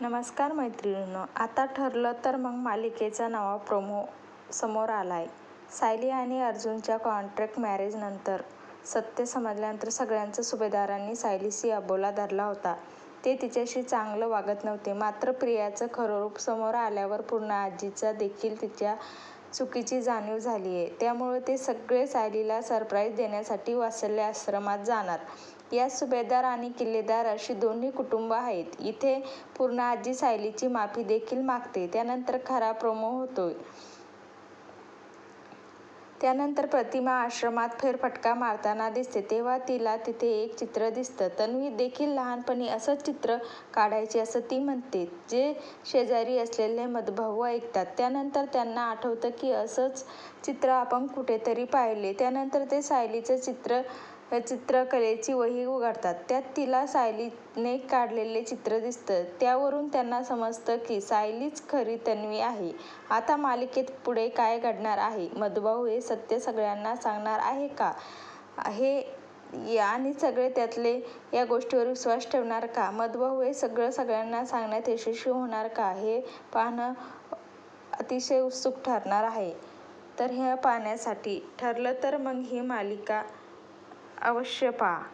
नमस्कार मैत्रिणींनो आता ठरलं तर मग मालिकेचा नवा प्रोमो समोर आलाय सायली आणि अर्जुनच्या कॉन्ट्रॅक्ट मॅरेजनंतर सत्य समजल्यानंतर सगळ्यांचं सुभेदारांनी सायलीशी अबोला धरला होता. ते तिच्याशी चांगलं वागत नव्हते. मात्र प्रियाचं खरं रूप समोर आल्यावर पूर्ण आजीचा देखील तिच्या चुकीची जाणीव झाली आहे त्यामुळे ते सगळे सायलीला सरप्राईज देण्यासाठी वासल्य आश्रमात जाणार. यात सुभेदार आणि किल्लेदार अशी दोन्ही कुटुंब आहेत. इथे पूर्ण आजी सायलीची माफी देखील मागते. त्यानंतर खरा प्रोमो होतोय. त्यानंतर प्रतिमा आश्रमात फेरफटका मारताना दिसते तेव्हा तिला तिथे एक चित्र दिसतं. तन्वी देखील लहानपणी असंच चित्र काढायची असं ती म्हणते. जे शेजारी असलेले मधुभाऊ ऐकतात. त्यानंतर त्यांना आठवतं की असंच चित्र आपण कुठेतरी पाहिले त्यानंतर ते सायलीचं चित्र चित्रकलेची वही उघडतात. त्यात तिला सायलीने काढलेले चित्र दिसतं. त्यावरून त्यांना समजतं की सायलीच खरी तन्वी आहे. आता मालिकेत पुढे काय घडणार आहे? मधुभाऊ हे सत्य सगळ्यांना सांगणार आहे का? हे आणि सगळे त्यातले या गोष्टीवर विश्वास ठेवणार का? मधुभाऊ हे सगळं सगळ्यांना सांगण्यात यशस्वी होणार का? हे पाहणं अतिशय उत्सुक ठरणार आहे. तर हे पाहण्यासाठी ठरलं तर मग ही मालिका अवश्य पहा.